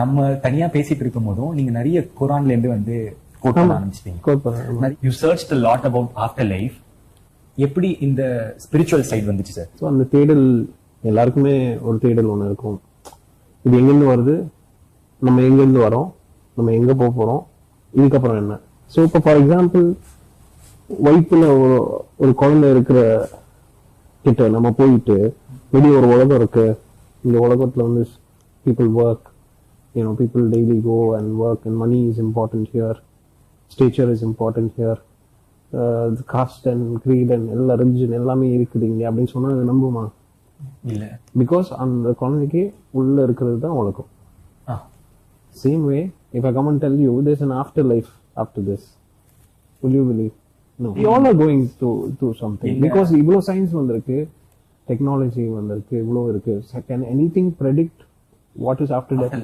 நம்ம தனியா பேசிட்டு இருக்கும் போதும் நீங்க நிறைய குரான்ல இருந்து வந்து கோட் பண்ண ஆரம்பிச்சிட்டீங்க. You search the lot about after life எப்படி இந்த ஸ்பிரிச்சுவல் சைடு வந்துச்சு சார் ஸோ அந்த தேடல் எல்லாருக்குமே ஒரு தேடல் ஒன்று இருக்கும். இது எங்கேருந்து வருது? நம்ம எங்கேருந்து வரோம்? நம்ம எங்கே போக போகிறோம் இதுக்கப்புறம் என்ன? ஸோ இப்போ ஃபார் எக்ஸாம்பிள் வயிற்றுல ஒரு ஒரு குழந்தை இருக்கிற கிட்ட நம்ம போயிட்டு வெளியே ஒரு உலகம் இருக்கு. இந்த உலகத்தில் வந்து people work you know people daily go and work and money is important here stature is important here caste and creed and எல்லா ரிலிஜன் எல்லாமே இருக்குது இங்கே அப்படின்னு சொன்னா அது நம்புமா? இல்ல. பிகாஸ் அந்த குழந்தைக்கு உள்ள இருக்கிறது தான் உலகம் same way if I come and tell you there's an after life after this. Will you believe? No. We all are going to to something. இல்ல. because இவ்வளோ சயின்ஸ் வந்திருக்கு டெக்னாலஜி வந்திருக்கு இவ்வளோ இருக்கு. Can anything predict what is after death